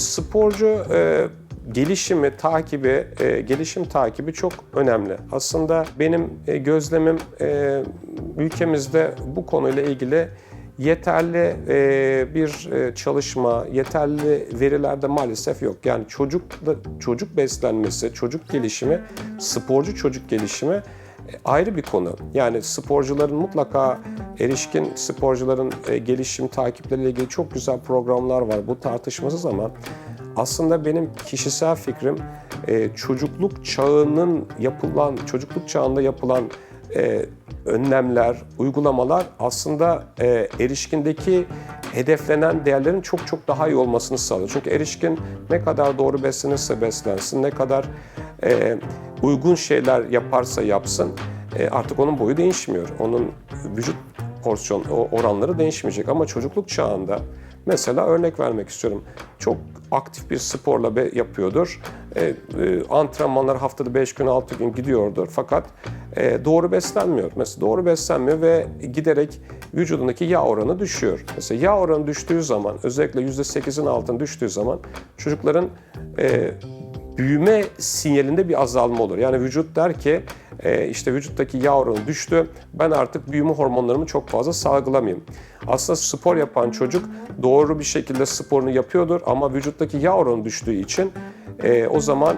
sporcu e, gelişimi takibi, e, gelişim takibi çok önemli. Aslında benim e, gözlemim e, ülkemizde bu konuyla ilgili yeterli e, bir e, çalışma, yeterli verilerde maalesef yok. Yani çocuk çocuk beslenmesi, çocuk gelişimi, sporcu çocuk gelişimi ayrı bir konu. Yani sporcuların mutlaka erişkin sporcuların e, gelişim takipleriyle ilgili çok güzel programlar var. Bu tartışmasız ama aslında benim kişisel fikrim e, çocukluk çağının yapılan, çocukluk çağında yapılan e, önlemler, uygulamalar aslında e, erişkindeki hedeflenen değerlerin çok çok daha iyi olmasını sağlıyor. Çünkü erişkin ne kadar doğru beslenirse beslensin, ne kadar e, uygun şeyler yaparsa yapsın e, artık onun boyu değişmiyor. Onun vücut porsiyon oranları değişmeyecek ama çocukluk çağında mesela örnek vermek istiyorum. Çok aktif bir sporla be- yapıyordur. E, e, antrenmanlar haftada 5 gün 6 gün gidiyordur fakat doğru beslenmiyor. Mesela doğru beslenmiyor ve giderek vücudundaki yağ oranı düşüyor. Mesela yağ oranı düştüğü zaman özellikle %8'in altına düştüğü zaman çocukların e, büyüme sinyalinde bir azalma olur. Yani vücut der ki e, işte vücuttaki yağ oranı düştü. Ben artık büyüme hormonlarımı çok fazla salgılamayayım. Aslında spor yapan çocuk doğru bir şekilde sporunu yapıyordur ama vücuttaki yağ oranı düştüğü için e, o zaman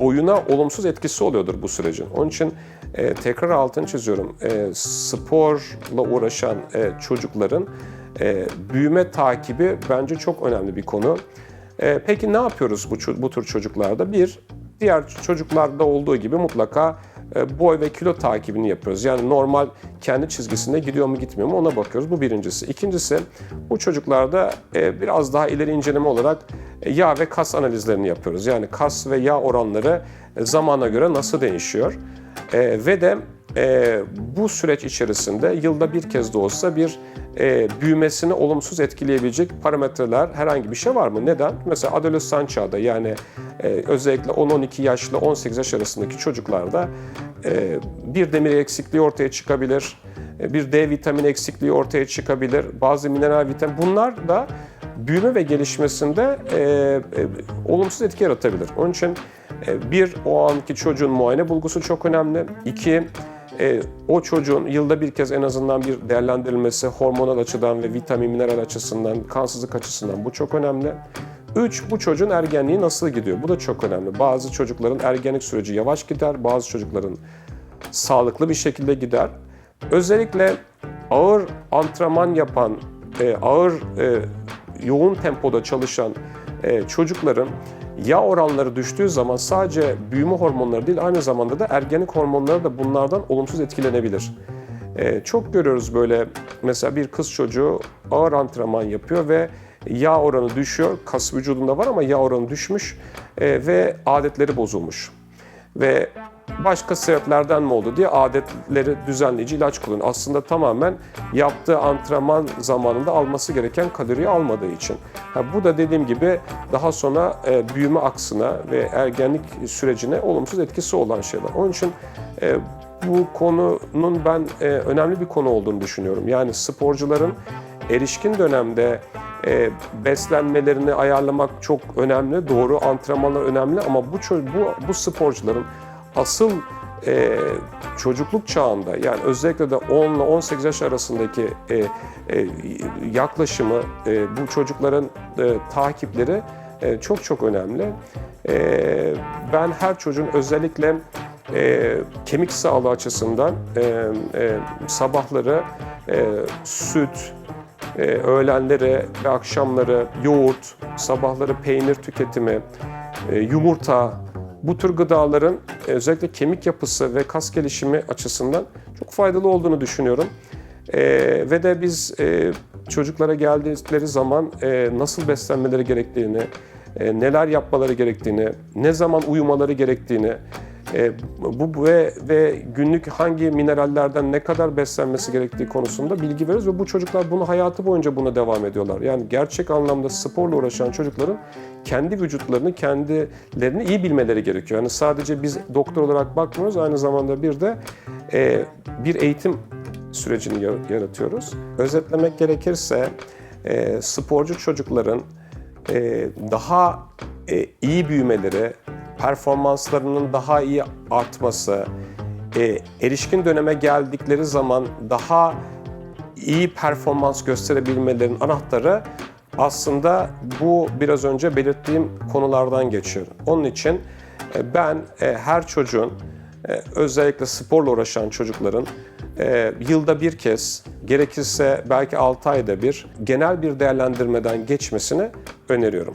boyuna olumsuz etkisi oluyordur bu sürecin. Onun için e, tekrar altını çiziyorum. Sporla uğraşan çocukların büyüme takibi bence çok önemli bir konu. E, peki ne yapıyoruz bu, bu tür çocuklarda? Bir, diğer çocuklarda olduğu gibi mutlaka e, boy ve kilo takibini yapıyoruz. Yani normal kendi çizgisinde gidiyor mu gitmiyor mu ona bakıyoruz. Bu birincisi. İkincisi bu çocuklarda e, biraz daha ileri inceleme olarak e, yağ ve kas analizlerini yapıyoruz. Yani kas ve yağ oranları zamana göre nasıl değişiyor? Ve de e, bu süreç içerisinde yılda bir kez de olsa bir e, büyümesini olumsuz etkileyebilecek parametreler herhangi bir şey var mı? Neden? Mesela adolesan çağda yani e, özellikle 10-12 yaşla 18 yaş arasındaki çocuklarda e, bir demir eksikliği ortaya çıkabilir, e, bir D vitamini eksikliği ortaya çıkabilir, bazı mineral vitamin bunlar da büyüme ve gelişmesinde e, e, olumsuz etki yaratabilir. Onun için e, bir, o anki çocuğun muayene bulgusu çok önemli. İki, e, o çocuğun yılda bir kez en azından bir değerlendirilmesi hormonal açıdan ve vitamin, mineral açısından, kansızlık açısından bu çok önemli. Üç, bu çocuğun ergenliği nasıl gidiyor? Bu da çok önemli. Bazı çocukların ergenlik süreci yavaş gider, bazı çocukların sağlıklı bir şekilde gider. Özellikle ağır antrenman yapan, e, ağır e, yoğun tempoda çalışan e, çocukların yağ oranları düştüğü zaman sadece büyüme hormonları değil aynı zamanda da ergenlik hormonları da bunlardan olumsuz etkilenebilir. E, çok görüyoruz böyle mesela bir kız çocuğu ağır antrenman yapıyor ve yağ oranı düşüyor. Kas vücudunda var ama yağ oranı düşmüş e, ve adetleri bozulmuş. Ve başka sebeplerden mi oldu diye adetleri düzenleyici ilaç kullanıyor. Aslında tamamen yaptığı antrenman zamanında alması gereken kaloriyi almadığı için. Ha, bu da dediğim gibi daha sonra e, büyüme aksına ve ergenlik sürecine olumsuz etkisi olan şeyler. Onun için e, bu konunun ben e, önemli bir konu olduğunu düşünüyorum. Yani sporcuların erişkin dönemde e, beslenmelerini ayarlamak çok önemli, doğru antrenmanlar önemli ama bu bu bu sporcuların asıl e, çocukluk çağında yani özellikle de 10 ile 18 yaş arasındaki e, e, yaklaşımı e, bu çocukların e, takipleri e, çok çok önemli. E, ben her çocuğun özellikle e, kemik sağlığı açısından e, e, sabahları e, süt, e, öğlenleri ve akşamları yoğurt, sabahları peynir tüketimi, e, yumurta, bu tür gıdaların özellikle kemik yapısı ve kas gelişimi açısından çok faydalı olduğunu düşünüyorum. E, ve de biz e, çocuklara geldikleri zaman e, nasıl beslenmeleri gerektiğini, e, neler yapmaları gerektiğini, ne zaman uyumaları gerektiğini, e, bu ve ve günlük hangi minerallerden ne kadar beslenmesi gerektiği konusunda bilgi veriyoruz ve bu çocuklar bunu hayatı boyunca buna devam ediyorlar. Yani gerçek anlamda sporla uğraşan çocukların kendi vücutlarını, kendilerini iyi bilmeleri gerekiyor. Yani sadece biz doktor olarak bakmıyoruz, aynı zamanda bir de e, bir eğitim sürecini ya- yaratıyoruz. Özetlemek gerekirse e, sporcu çocukların e, daha e, iyi büyümeleri, performanslarının daha iyi artması, e, erişkin döneme geldikleri zaman daha iyi performans gösterebilmelerinin anahtarı aslında bu biraz önce belirttiğim konulardan geçiyor. Onun için e, ben e, her çocuğun e, özellikle sporla uğraşan çocukların yılda bir kez gerekirse belki 6 ayda bir genel bir değerlendirmeden geçmesini öneriyorum.